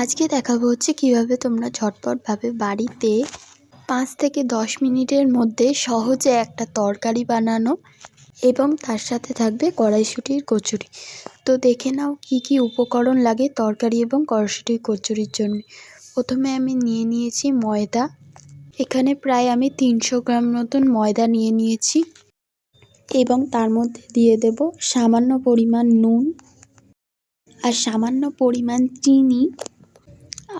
আজকে দেখাবো হচ্ছে কীভাবে তোমরা ঝটপটভাবে বাড়িতে পাঁচ থেকে দশ মিনিটের মধ্যে সহজে একটা তরকারি বানানো এবং তার সাথে থাকবে কড়াইশুঁটির কচুরি। তো দেখে নাও কি কি উপকরণ লাগে তরকারি এবং কড়াইশুঁটির কচুরির জন্য। প্রথমে আমি নিয়ে নিয়েছি ময়দা। এখানে প্রায় আমি তিনশো গ্রাম মতন ময়দা নিয়ে নিয়েছি এবং তার মধ্যে দিয়ে দেব সামান্য পরিমাণ নুন আর সামান্য পরিমাণ চিনি।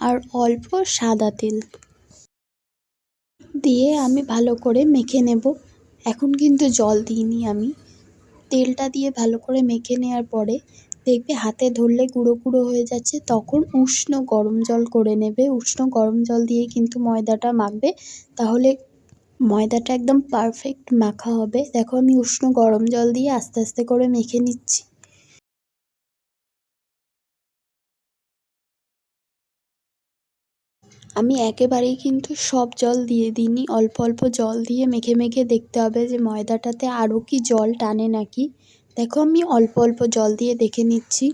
আর অল্প সাদা তেল। দিয়ে আমি ভালো করে মেখে নেব। এখন কিন্তু জল দিইনি আমি। তেলটা দিয়ে ভালো করে মেখে নেওয়ার পরে দেখবে হাতে ধরলে গুঁড়ো গুঁড়ো হয়ে যাচ্ছে। তখন উষ্ণ গরম জল করে নেবে। উষ্ণ গরম জল দিয়ে কিন্তু ময়দাটা মাখবে। তাহলে ময়দাটা একদম পারফেক্ট মাখা হবে। দেখো আমি উষ্ণ গরম জল দিয়ে আস্তে আস্তে করে মেখে নিচ্ছি। আমি একেবারেই কিন্তু সব জল দিয়ে দিইনি। অল্প অল্প জল দিয়ে মেখে মেখে দেখতে হবে যে ময়দাটাতে আরও কি জল টানে নাকি। দেখো আমি অল্প অল্প জল দিয়ে দেখে নিচ্ছি।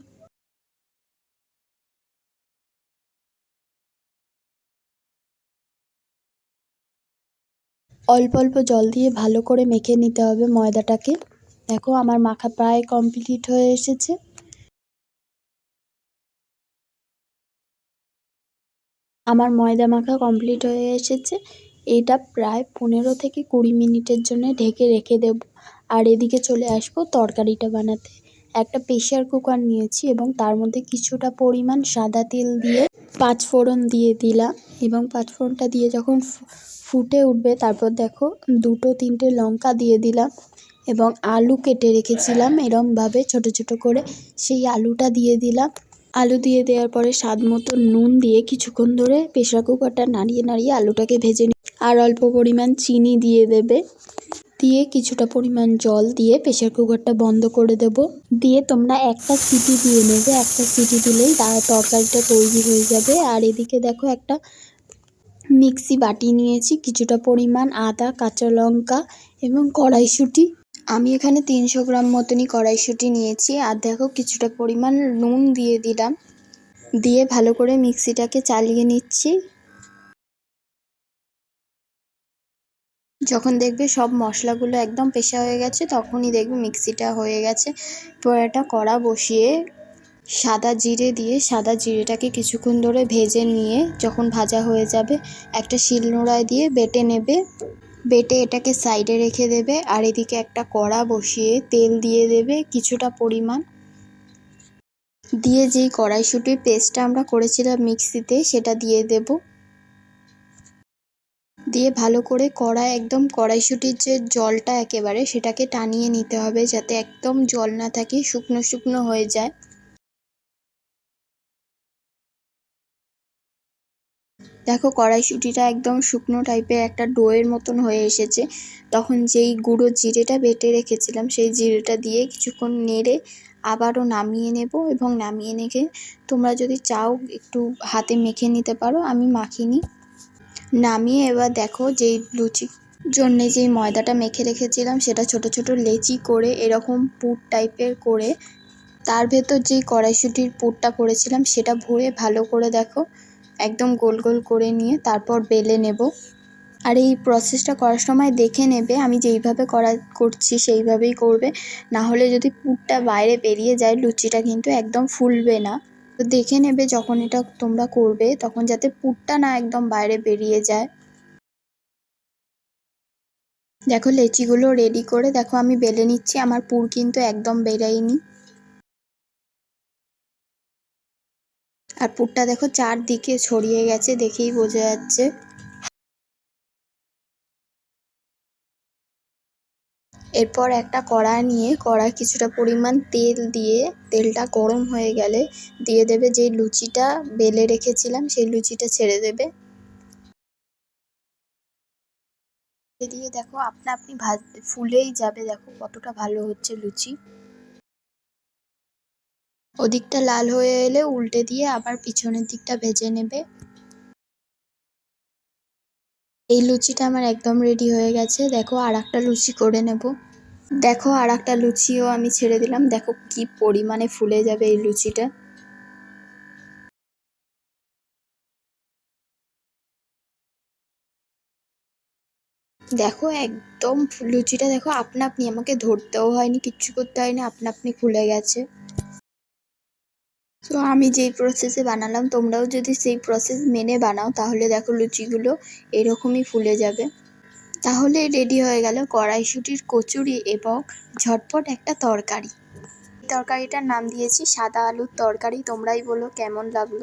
অল্প অল্প জল দিয়ে ভালো করে মেখে নিতে হবে ময়দাটাকে। দেখো আমার মাখা প্রায় কমপ্লিট হয়ে এসেছে। আমার ময়দা মাখা কমপ্লিট হয়ে এসেছে। এটা প্রায় পনেরো থেকে কুড়ি মিনিটের জন্য ঢেকে রেখে দেব। আর এদিকে চলে আসব তরকারিটা বানাতে। একটা প্রেশার কুকার নিয়েছি এবং তার মধ্যে কিছুটা পরিমাণ সাদা তেল দিয়ে পাঁচ ফোড়ন দিয়ে দিলাম এবং পাঁচ ফোড়নটা দিয়ে যখন ফুটে উঠবে তারপর দেখো দুটো তিনটে লঙ্কা দিয়ে দিলাম এবং আলু কেটে রেখেছিলাম এরমভাবে ছোট ছোট করে। সেই আলুটা দিয়ে দিলাম। আলু দিয়ে দেওয়ার পরে স্বাদ মতো নুন দিয়ে কিছুক্ষণ ধরে প্রেশার কুকারটা নাড়িয়ে নাড়িয়ে আলুটাকে ভেজে নি আর অল্প পরিমাণ চিনি দিয়ে দেবে। দিয়ে কিছুটা পরিমাণ জল দিয়ে প্রেশার কুকারটা বন্ধ করে দেব। দিয়ে তোমরা একটা সিটি দিয়ে নেবে। একটা সিটি দিলেই তরকারিটা তৈরি হয়ে যাবে। আর এদিকে দেখো একটা মিক্সি বাটি নিয়েছি। কিছুটা পরিমাণ আদা, কাঁচা লঙ্কা এবং কড়াইশুঁটি। আমি এখানে তিনশো গ্রাম মতনই কড়াইশুঁটি নিয়েছি আর দেখো কিছুটা পরিমাণ নুন দিয়ে দিলাম। দিয়ে ভালো করে মিক্সিটাকে চালিয়ে নিচ্ছি। যখন দেখবে সব মশলাগুলো একদম পেশা হয়ে গেছে, তখনই দেখবে মিক্সিটা হয়ে গেছে। এবার একটা কড়া বসিয়ে সাদা জিরে দিয়ে সাদা জিরেটাকে কিছুক্ষণ ধরে ভেজে নিয়ে যখন ভাজা হয়ে যাবে, একটা শিলনোড়ায় দিয়ে বেটে নেবে। বেটে এটাকে সাইডে রেখে দেবে আর এদিকে একটা কড়া বসিয়ে তেল দিয়ে দেবে কিছুটা পরিমাণ। দিয়ে যেই কড়াইশুঁটির পেস্টটা আমরা করেছিলাম মিক্সিতে সেটা দিয়ে দেব। দিয়ে ভালো করে কড়া একদম কড়াইশুঁটির যে জলটা একেবারে সেটাকে টানিয়ে নিতে হবে যাতে একদম জল না থাকে, শুকনো শুকনো হয়ে যায়। দেখো কড়াইশুঁটিটা একদম শুকনো টাইপের একটা ডোয়ের মতন হয়ে এসেছে। তখন যেই গুঁড়ো জিরেটা বেটে রেখেছিলাম, সেই জিরেটা দিয়ে কিছুক্ষণ নেড়ে আবারও নামিয়ে নেব এবং নামিয়ে রেখে তোমরা যদি চাও একটু হাতে মেখে নিতে পারো, আমি মাখিনি। নামিয়ে এবার দেখো যেই লুচি জন্যে যেই ময়দাটা মেখে রেখেছিলাম, সেটা ছোট ছোট লেচি করে এরকম পুর টাইপের করে, তার ভেতর যেই কড়াইশুঁটির পুরটা করেছিলাম, সেটা ভরে ভালো করে দেখো একদম গোল গোল করে নিয়ে তারপর বেলে নেব। আর এই প্রসেসটা করার সময় দেখে নেবে আমি যেইভাবে করা, করছি সেইভাবেই করবে। না হলে যদি পুরটা বাইরে বেরিয়ে যায়, লুচিটা কিন্তু একদম ফুলবে না। তো দেখে নেবে যখন এটা তোমরা করবে, তখন যাতে পুরটা না একদম বাইরে বেরিয়ে যায়। দেখো লেচিগুলো রেডি করে, দেখো আমি বেলে নিচ্ছি, আমার পুর কিন্তু একদম বেরায়নি। আর পুরটা দেখো চারদিকে ছড়িয়ে গেছে দেখেই বোঝা যাচ্ছে। এরপর একটা কড়া নিয়ে কড়ায় কিছুটা পরিমাণ তেল দিয়ে, তেলটা গরম হয়ে গেলে দিয়ে দেবে যে লুচিটা বেলে রেখেছিলাম সেই লুচিটা ছেড়ে দেবে। দিয়ে দেখো আপনা আপনি ভাজ, ফুলেই যাবে দেখো কতটা ভালো হচ্ছে লুচি। ওদিকটা লাল হয়ে এলে উল্টে দিয়ে আবার পিছনের দিকটা ভেজে নেবে। এই লুচিটা আমার একদম রেডি হয়ে গেছে। দেখো আর একটা লুচি করে নেব। দেখো আর একটা লুচিও আমি ছেড়ে দিলাম। দেখো কি পরিমাণে ফুলে যাবে এই লুচিটা। দেখো একদম লুচিটা দেখো আপনা আপনি, আমাকে ধরতেও হয়নি, কিচ্ছু করতে হয়নি, আপনা আপনি খুলে গেছে। তো আমি যেই প্রসেসে বানালাম, তোমরাও যদি সেই প্রসেস মেনে বানাও, তাহলে দেখো লুচিগুলো এরকমই ফুলে যাবে। তাহলে রেডি হয়ে গেল কড়াইশুটির কচুরি এবং ঝটপট একটা তরকারি। তরকারিটার নাম দিয়েছি সাদা আলুর তরকারি, তোমরাই বলো কেমন লাগল।